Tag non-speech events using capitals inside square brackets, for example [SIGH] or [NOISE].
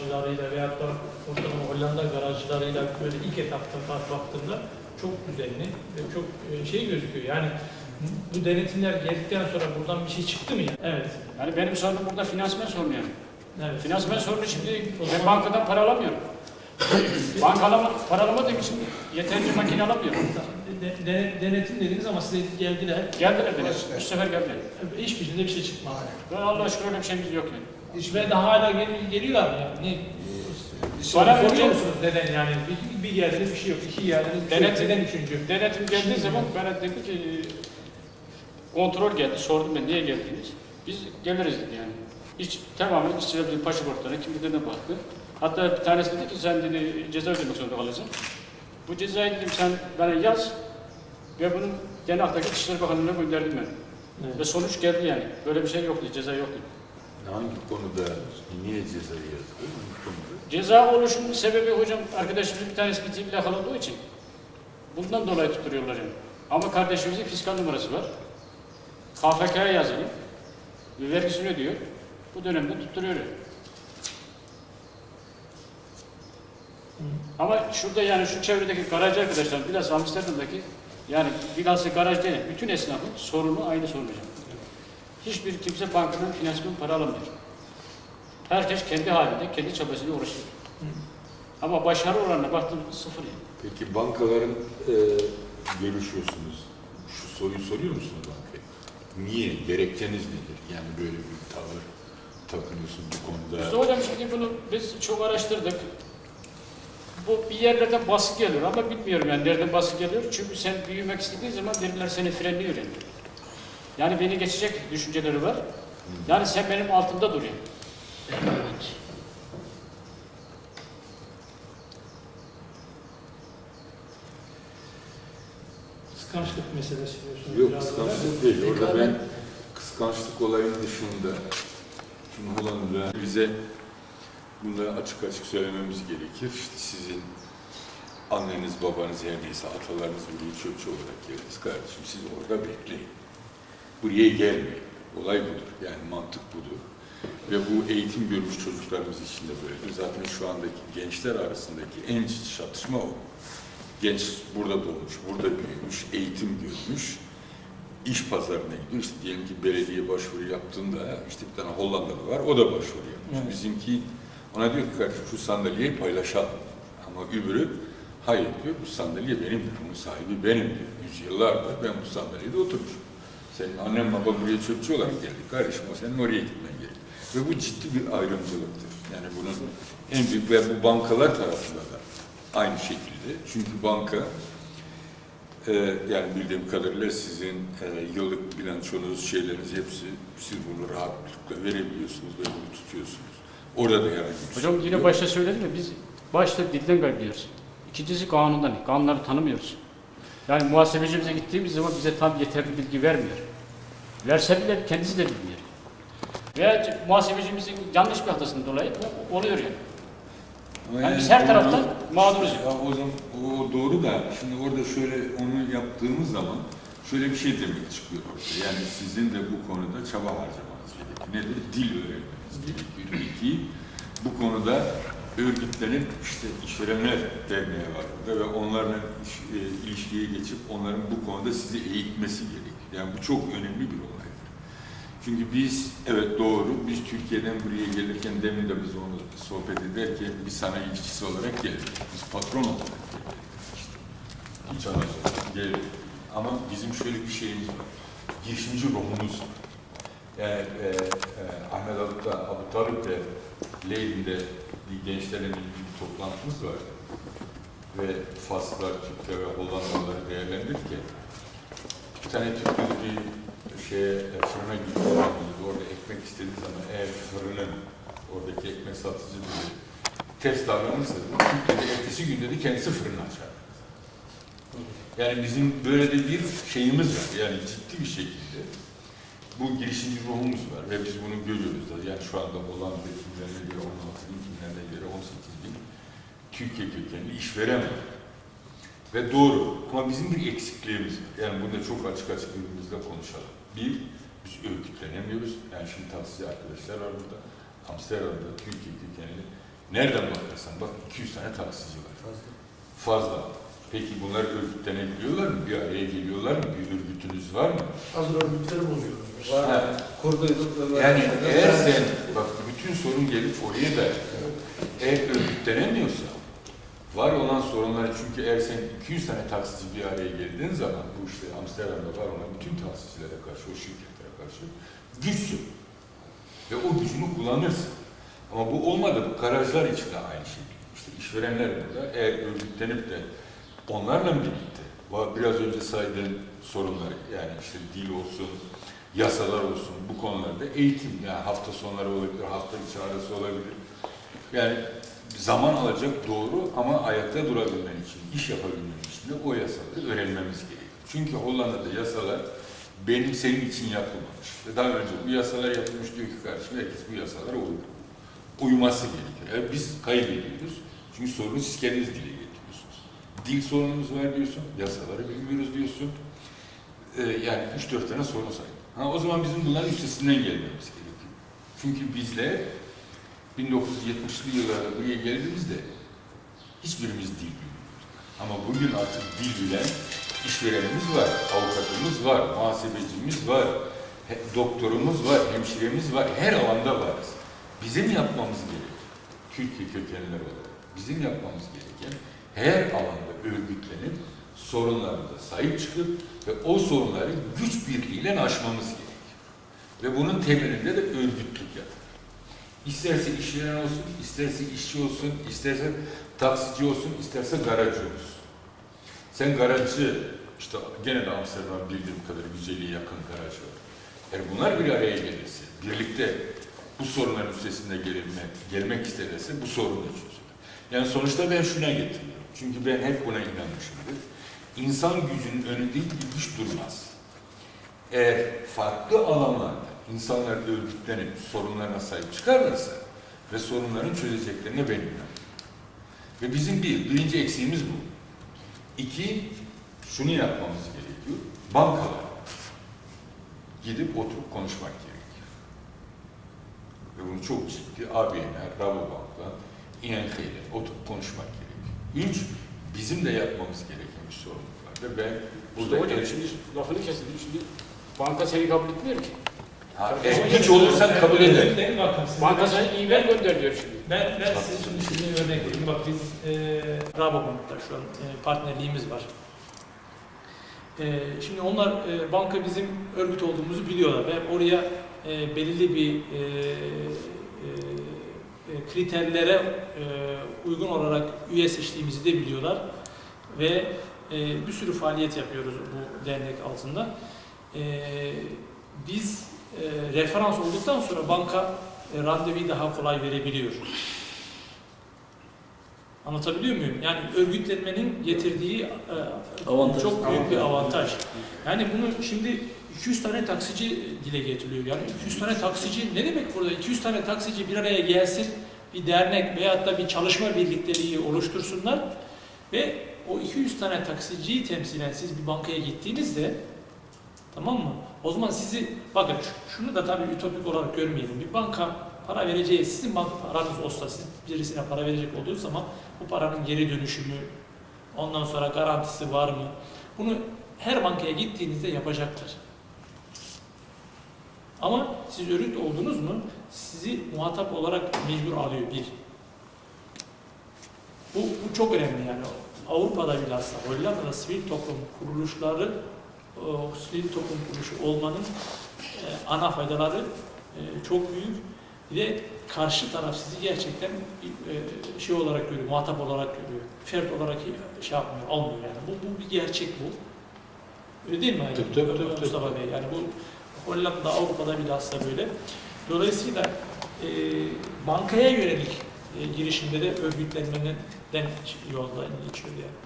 garajcılarıyla veyahut da ortalama Hollanda garajcılarıyla böyle ilk etapta bak- baktığımda çok düzenli ve çok e, şey gözüküyor. Yani bu denetimler geldikten sonra buradan bir şey çıktı mı ya? Evet. Yani benim sorunum burada finansman sorunu yani. Evet. Finansman sorunu şimdi ben bankadan para alamıyorum. [LAUGHS] Banka alama, para alamadığım için yeterince makine alamıyorum. De- de- denetim dediniz ama size geldiler. Geldiler beni. Üç sefer geldiler. Hiç birinde bir şey çıkmadı. Ben Allah aşkına öyle bir şeyimiz yok yani. Hiç ve daha hala gel- geliyorlar mı yani? Ne? Bana Soruyor musunuz neden yani? Bir, bir geldiniz bir şey yok, iki geldiniz bir şey yok. Denetim- Neden üçüncü? Denetim geldiği zaman bana dedi ki kontrol geldi. Sordum ben niye geldiniz? Biz geliriz dedi yani. Hiç tamamen bizim pasaportlarına kimliklerine baktı. Hatta bir tanesi dedi ki sen dedi ceza ödemek zorunda kalacaksın. Bu cezayı dedim sen bana yaz ve bunun Genelhaktaki İçişleri Bakanlığı'na gönderdim ben. Ve Evet. sonuç geldi yani. Böyle bir şey yoktu, ceza yoktu. Hangi konuda niye cezayı yazdı? Ceza oluşunun sebebi hocam arkadaşımızın bir tanesi bir plakalı olduğu için. Bundan dolayı tutturuyorlar yani. Ama kardeşimizin fiskal numarası var. KFK'ya yazılı. Ve vergisini ödüyor. Bu dönemde tutturuyor. yani. Ama şurada yani şu çevredeki garajcı arkadaşlar biraz Amsterdam'daki yani bilhassa garaj değil, bütün esnafın sorunu aynı sorun hocam. Hiçbir kimse bankadan finansman para alamıyor. Herkes kendi halinde, kendi çabasıyla uğraşıyor. Ama başarı oranına baktığımızda sıfır yani. Peki bankaların e, görüşüyorsunuz. Şu soruyu soruyor musunuz bankaya? Niye? Gerekçeniz nedir? Yani böyle bir tavır takınıyorsun bu konuda. İşte hocam şimdi bunu biz çok araştırdık. Bu bir yerlerden baskı geliyor ama bilmiyorum yani nereden baskı geliyor. Çünkü sen büyümek istediğin zaman birileri seni frenliyor yani. Yani beni geçecek düşünceleri var. Yani sen benim altımda dur yani. Kıskançlık meselesi diyorsunuz. Yok kıskançlık değil. Orada ben kıskançlık olayın dışında şimdi Hollanda bize bunları açık açık söylememiz gerekir. İşte sizin anneniz, babanız her neyse atalarınız buraya çöpçü olarak geldiniz. Kardeşim siz orada bekleyin. Buraya gelmeyin. Olay budur. Yani mantık budur. Ve bu eğitim görmüş çocuklarımız için de böyledir. Zaten şu andaki gençler arasındaki en ciddi çatışma o. Genç burada doğmuş, burada büyümüş, eğitim görmüş, iş pazarına gidiyor. İşte diyelim ki belediye başvuru yaptığında işte bir tane Hollandalı var, o da başvuru yapmış. Evet. Bizimki ona diyor ki kardeşim şu sandalyeyi paylaşalım. Ama öbürü hayır diyor, bu sandalye benim, bunun sahibi benim diyor. Yüzyıllardır ben bu sandalyede oturmuşum. Senin annen baba buraya çöpçü olarak geldi. Kardeşim o senin oraya gitmen gerek. Ve bu ciddi bir ayrımcılıktır. Yani bunun en büyük ve bu bankalar tarafında da aynı şekilde. Çünkü banka e, yani bildiğim kadarıyla sizin e, yıllık bilançonuz, şeyleriniz hepsi siz bunu rahatlıkla verebiliyorsunuz ve bunu tutuyorsunuz. Orada da herhangi bir Hocam yine yok. başta söyledim ya biz başta dilden kaybediyoruz. İkincisi kanundan. Kanunları tanımıyoruz. Yani muhasebecimize gittiğimiz zaman bize tam yeterli bilgi vermiyor. Verse bile kendisi de bilmiyor. Veya muhasebecimizin yanlış bir hatasından dolayı bu oluyor yani. Ama Yani biz her taraftan mağduruz. Ya o zaman o doğru da şimdi orada şöyle onu yaptığımız zaman şöyle bir şey demek çıkıyor ortaya. Yani sizin de bu konuda çaba harcamanız gerekiyor. Nedir? Dil öğrenmeniz gerekiyor. İki, bu konuda örgütlerin işte işverenler derneği var burada ve onlarla iş, e, ilişkiye geçip onların bu konuda sizi eğitmesi gerekiyor. Yani bu çok önemli bir olay. Çünkü biz, evet doğru, biz Türkiye'den buraya gelirken demin de biz onu sohbet ederken bir sanayi işçisi olarak geldik. Biz patron olarak geldik. Hiç anlaşılmaz. Geldik. Ama bizim şöyle bir şeyimiz var. Girişimci ruhumuz var. Yani e, e, Ahmet Alık'ta, Abu Talip'te, Leylin'de bir gençlerin bir toplantımız var. Ve Faslılar, Türkler ve Hollandalıları değerlendirirken bir tane Türk bir şeye, e, fırına gitti. Orada ekmek istediği zaman eğer fırının oradaki ekmek satıcı biri ters davranırsa Türkiye'de ertesi günde de kendisi fırını açar. Yani bizim böyle de bir şeyimiz var. Yani ciddi bir şekilde bu girişimci ruhumuz var ve biz bunu görüyoruz da. Yani şu anda olan bir kimlerine göre 16 bin, kimlerine göre 18 bin Türkiye kökenli işveren var. Ve doğru. Ama bizim bir eksikliğimiz var. Yani burada çok açık açık birbirimizle konuşalım. Bir, biz örgütlenemiyoruz. Yani şimdi tavsiye arkadaşlar var burada. Amsterdam'da Türkiye kökenli Nereden bakarsan bak 200 tane taksici var. Fazla. Peki bunlar örgütlenebiliyorlar mı? Bir araya geliyorlar mı? Bir örgütünüz var mı? Az örgütleri bozuyoruz. Ha. Kurduyduk Yani eğer sen, bak bütün sorun gelip oraya da eğer örgütlenemiyorsa, var olan sorunları çünkü eğer sen 200 tane taksici bir araya geldiğin zaman, bu işte Amsterdam'da var olan bütün taksicilere karşı, o şirketlere karşı güçsün. Ve o gücünü kullanırsın. Ama bu olmadı, bu garajlar için de aynı şey. İşte işverenler burada eğer örgütlenip de onlarla birlikte, va- biraz önce saydığın sorunlar, yani işte dil olsun, yasalar olsun bu konularda eğitim yani hafta sonları olabilir, hafta içi olabilir. Yani zaman alacak doğru ama ayakta durabilmen için, iş yapabilmen için de o yasaları öğrenmemiz gerekiyor. Çünkü Hollanda'da yasalar benim senin için yapılmamış. Ve daha önce bu yasalar yapılmış diyor ki kardeşim herkes bu yasalara uyuyor. Uyuması gerekiyor. Yani biz kaybediyoruz. Çünkü sorunu siz kendiniz dile. Dil sorunumuz var diyorsun, yasaları bilmiyoruz diyorsun. Ee, yani 3-4 tane sorun say. Ha, o zaman bizim bunların üstesinden gelmemiz gerekiyor. Çünkü bizler 1970'li yıllarda buraya geldiğimizde hiçbirimiz dil bilmiyorduk. Ama bugün artık dil bilen işverenimiz var, avukatımız var, muhasebecimiz var, doktorumuz var, hemşiremiz var, her alanda varız. Bizim yapmamız gerekiyor. Türkiye kökenliler olarak bizim yapmamız gereken her alanda örgütlenip sorunlarımıza sahip çıkıp ve o sorunları güç birliğiyle aşmamız gerekiyor. Ve bunun temelinde de örgütlük yatır. İsterse işveren olsun, isterse işçi olsun, isterse taksici olsun, isterse garajcı olsun. Sen garajcı, işte gene de Amsterdam bildiğim kadar 150'ye yakın garaj var. Eğer bunlar bir araya gelirse, birlikte bu sorunların üstesinde gelme, gelmek isterse bu sorun da. Yani sonuçta ben şuna getiriyorum. Çünkü ben hep buna inanmışımdır. İnsan gücünün önünde hiçbir güç durmaz. Eğer farklı alanlarda insanlar örgütlenip sorunlarına sahip çıkarlarsa ve sorunların çözeceklerine ben inanıyorum. Ve bizim bir, birinci eksiğimiz bu. İki, şunu yapmamız gerekiyor. Bankalar gidip oturup konuşmak gerekiyor. Ve bunu çok ciddi ABN'ler, Rabobank'la, ING ile oturup konuşmak gerekiyor. Üç, bizim de yapmamız gereken bir sorumluluk var. Ve ben Burada hocam şimdi lafını kesildi. Şimdi banka seni kabul etmiyor ki. Ha, e, hiç olursan kabul eder. Banka sana e-mail gönder diyor şimdi. Ben, ben size şimdi, şimdi örnek vereyim. Bak biz e, Rabobank'ta şu an e, partnerliğimiz var. E, şimdi onlar e, banka bizim örgüt olduğumuzu biliyorlar ve oraya e, belirli bir e, kriterlere e, uygun olarak üye seçtiğimizi de biliyorlar ve e, bir sürü faaliyet yapıyoruz bu dernek altında. E, biz e, referans olduktan sonra banka e, randevuyu daha kolay verebiliyor. Anlatabiliyor muyum? Yani örgütlenmenin getirdiği e, Avantaj. çok büyük bir avantaj. Yani bunu şimdi 200 tane taksici dile getiriliyor. Yani 200 tane taksici ne demek burada? 200 tane taksici bir araya gelsin, bir dernek veyahut da bir çalışma birlikteliği oluştursunlar ve o 200 tane taksiciyi temsilen siz bir bankaya gittiğinizde tamam mı? O zaman sizi bakın şu- şunu da tabii ütopik olarak görmeyelim. Bir banka para vereceği sizin banka paranız olsa siz birisine para verecek olduğu zaman bu paranın geri dönüşümü ondan sonra garantisi var mı? Bunu her bankaya gittiğinizde yapacaktır. Ama siz örgüt oldunuz mu sizi muhatap olarak mecbur alıyor bir. Bu, bu çok önemli yani. Avrupa'da bilhassa Hollanda'da sivil toplum kuruluşları o sivil toplum kuruluşu olmanın e, ana faydaları e, çok büyük. Bir de karşı taraf sizi gerçekten e, şey olarak görüyor, muhatap olarak görüyor. Fert olarak şey yapmıyor, almıyor yani. Bu, bu bir gerçek bu. Öyle değil mi? Yani? Tabii, tabii, tabii, tabii. Mustafa Bey. Yani bu Hollanda, Avrupa'da bilhassa böyle. Dolayısıyla e, bankaya yönelik e, girişimde de örgütlenmenin yoldan geçiyor yani.